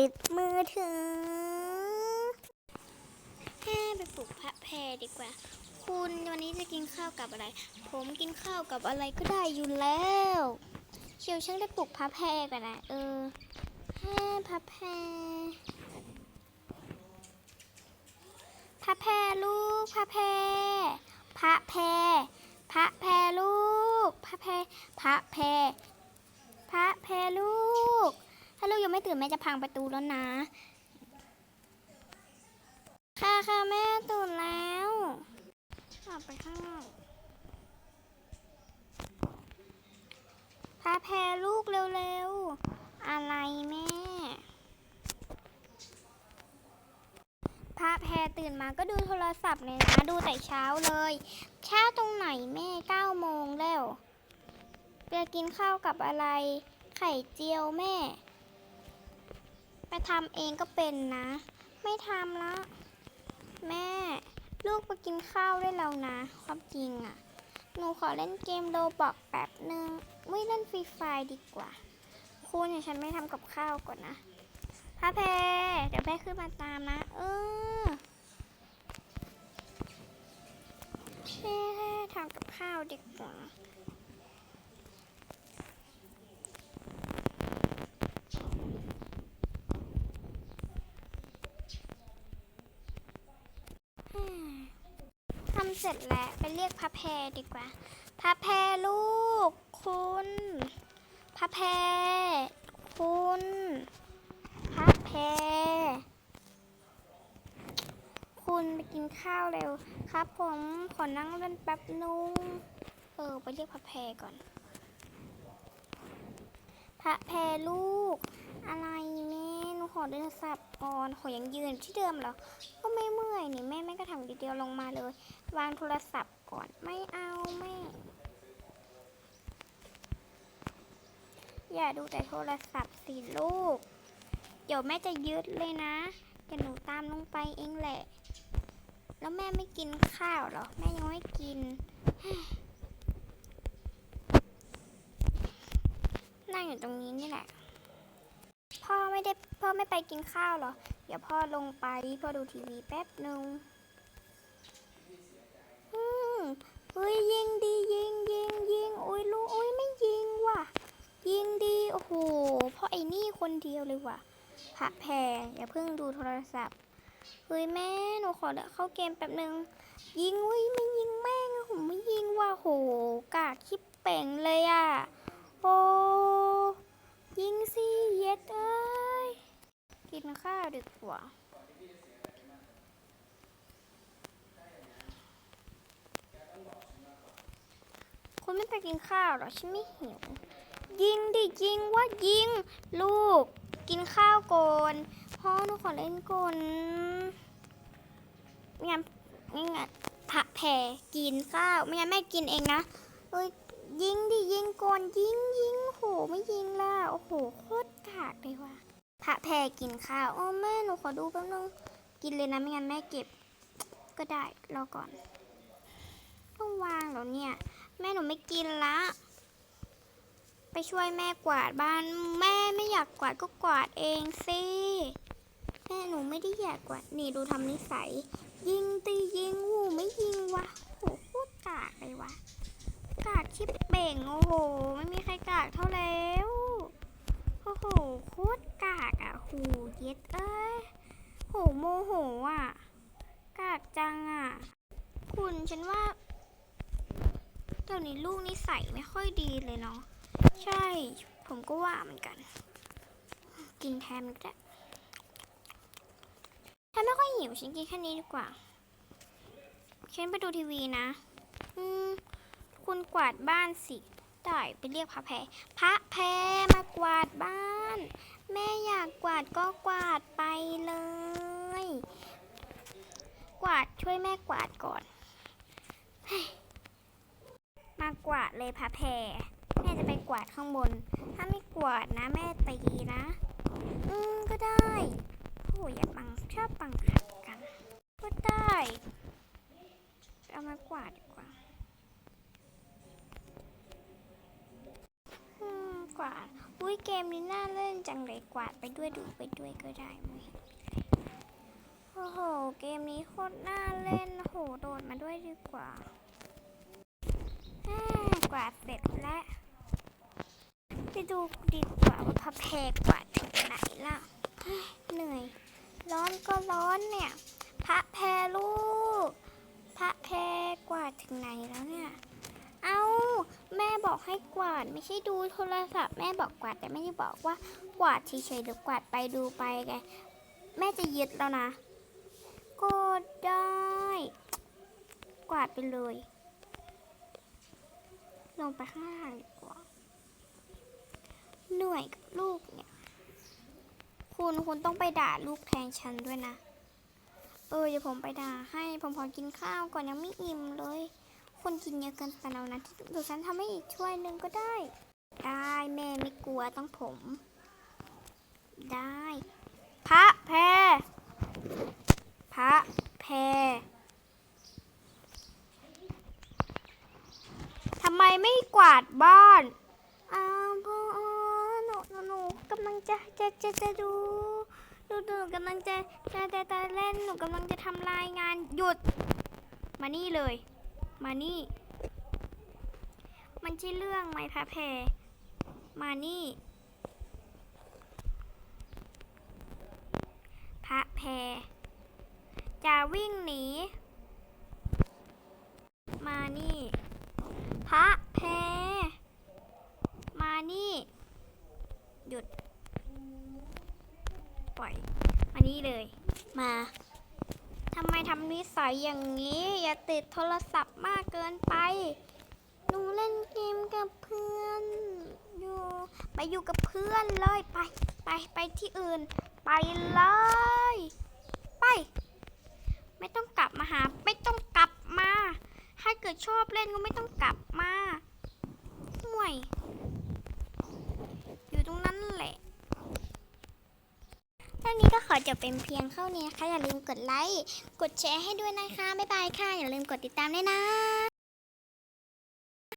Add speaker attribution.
Speaker 1: ติดมือถือแค่ไปปลูกพระแพรดีกว่า คุณวันนี้จะกินข้าวกับอะไร ผมกินข้าวกับอะไรก็ได้อยู่แล้ว เชียวฉันได้ปลูกพระแพรก่อนนะเออแค่พระแพรพระแพรลูกพระแพรพระแพรพระแพรลูกพระแพรพระแพรพระแพรลูก ถ้าลูกยัง ไม่ตื่นแม่จะพังประตูแล้วนะ ค่ะค่ะแม่ตื่นแล้วออกไปข้างนอกพาแพรลูกเร็วๆ อะไรแม่พระแพรตื่นมาก็ดูโทรศัพท์เลยนะ ดูแต่เช้าเลยเช้าตรงไหนแม่เก้าโมงแล้วจะกินข้าวกับอะไร ไข่เจียวแม่ ทำเองก็เป็นนะ ไม่ทำละ แม่ ลูกไปกินข้าวได้แล้วนะ ความจริงอะ่ะ หนูขอเล่นเกมโดบอกแป๊บนึงไม่เล่นฟรีไฟดีกว่า คุณอย่าฉันไม่ทำกับข้าวก่อนนะพระแพเดี๋ยวแม่ขึ้นมาตามนะ เออแม่ทำกับข้าวดีกว่า อืมทำ เสร็จแล้วไปเรียกพระแพรดีกว่า พระแพรลูก คุณ พระแพรคุณพระแพรคุณไปกินข้าวเร็วครับ ผมขอนั่งเล่นแป๊บนึงเออ ไปเรียกพระแพรก่อน พระแพรลูก อะไรแม่หนูขอโทรศัพท์ก่อนขอยังยืนที่เดิมเหรอ ก็ไม่เมื่อยนี่แม่แม่ก็ทีเดียวลงมาเลย วางโทรศัพท์ก่อนไม่เอาแม่ อย่าดูแต่โทรศัพท์สิลูก เดี๋ยวแม่จะยึดเลยนะเดี๋ยวหนูตามลงไปเองแหละ แล้วแม่ไม่กินข้าวหรอ แม่ยังไม่กิน นั่งอยู่ตรงนี้นี่แหละพ่อไม่ได้พ่อไม่ไปกินข้าวหรอ เดี๋ยวพ่อลงไปพ่อดูทีวีแป๊บหนึ่งอืม เฮ้ยยิงดียิงยิงยิงอุ้ยลูกอุ้ยไม่ยิงว่ะ ยิงดีโอ้โหเพราะไอ้นี่คนเดียวเลยว่ะพระแพอย่าเพิ่งดูโทรศัพท์เฮ้ยแม่หนูขอเข้าเกมแป๊บหนึ่งยิงอุ้ยไม่ยิงแม่งอะผมไม่ยิงว่ะโหกากคิปเป่งเลยอะโอ้ยิงสิเย็ดเอ้ยกินข้าวดีกว่า คุณไม่ไปกินข้าวหรอฉันไม่หิว ยิงดิยิงว่ายิง ลูก กินข้าวก่อนพ่อหนูขอเล่นก่อนไม่งั้นไม่งั้นพระแผ่กินข้าวไม่งั้นแม่กินเองนะเอ้ยยิงดิยิงก่อนยิงยิงโหไม่ยิงล่ะโอ้โหโคตรกากเลยว่ะพระแพรกินข้าวโอ้แม่หนูขอดูแป๊บนึงกินเลยนะไม่งั้นแม่เก็บ ก็ได้รอก่อน ต้องวางแล้วเนี่ย แม่หนูไม่กินละ ไปช่วยแม่กวาดบ้าน แม่ไม่อยากกวาดก็กวาดเองสิแม่หนูไม่ได้อยากกวาดนี่ดูทำนิสัย ยิงตียิงวูไม่ยิงวะโหโคตรกากเลยวะกากชิบเป่งโอ้โห ไม่มีใครกากเท่าแล้วโอ้โหโคตรกากอะหูเย็ดเอ้ยโหโมโหอะ กากจังอะ คุณฉันว่า เดี๋ยวนี้ลูกนิสัยไม่ค่อยดีเลยเนาะ ใช่ ผมก็ว่าเหมือนกัน กินแทนมันก็ได้ถ้าไม่ค่อยหิวฉันกินแค่นี้ดีกว่า ฉันไปดูทีวีนะ อืม คุณกวาดบ้านสิได้ไปเรียกพระแพรพระแพรมากวาดบ้าน แม่อยากกวาดก็กวาดไปเลย กวาดช่วยแม่กวาดก่อนเฮ้ มากวาดเลยพะแพรแม่จะไปกวาดข้างบน ถ้าไม่กวาดนะแม่ตีนะ อืมก็ได้โอ้ยอย่าบังชอบบังคับกัน ก็ได้เอามากวาดดีกว่า อืมกวาดอุ้ยเกมนี้น่าเล่นจังเลยกวาดไปด้วยดูไปด้วยก็ได้มั้ยโอ้โห เกมนี้โคตรน่าเล่นโอ้โหโดดมาด้วยดีกว่า กวาเสร็จแล้วไปดูดีกว่าว่าพระแพรกว่าถึงไหนล่ะเฮ้ยเหนื่อย ร้อนก็ร้อนเนี่ย พระแพรลูก พระแพรกว่าถึงไหนแล้วเนี่ย เอาแม่บอกให้กวาดไม่ใช่ดูโทรศัพท์แม่บอกกวาดแต่ไม่ได้บอกว่ากวาดเฉยๆหรือกวาดไปดูไปไงแม่จะยึดแล้วนะก็ได้ กวาดไปเลย ลงไปข้างล่างดีกว่า เหนื่อยกับลูกเนี่ย คุณคุณต้องไปด่าลูกแทนฉันด้วยนะ เออเดี๋ยวผมไปด่าให้ผมขอกินข้าวก่อนยังไม่อิ่มเลยคนกินเยอะเกินไปแล้วนะเดี๋ยวฉันทำให้อีกช่วยหนึ่งก็ได้ ได้แม่ไม่กลัวต้องผม ได้ พระแพรพระแพรทำ ไม่กวาดบ้านอ้าวพ่อหนูหนูกำลังจะจะจะจะดูดูดูหนูกำลังจะจะจะจะเล่นหนูกำลังจะทำรายงานหยุด มานี่เลย มานี่ มันใช่เรื่องไหมพระแพรมานี่ พระแพรจะวิ่งหนี มานี่ พระแพรมานี่ หยุด ปล่อยมานี่เลย มาทำไมทำนิสัยอย่างนี้ อย่าติดโทรศัพท์มากเกินไปหนูเล่นเกมกับเพื่อนอยู่ไปอยู่กับเพื่อนเลยไป ไปไปที่อื่น ไปเลย ไป ไม่ต้องกลับมาหา ไม่ต้องกลับมา ถ้าเกิดชอบเล่นก็ไม่ต้องกลับมาห่วย อยู่ตรงนั้นแหละ ท่านี้ก็ขอจบเป็นเพียงเท่านี้นะคะอย่าลืมกดไลค์ กดแชร์ให้ด้วยนะคะ บ๊ายบายค่ะ อย่าลืมกดติดตามด้วยนะ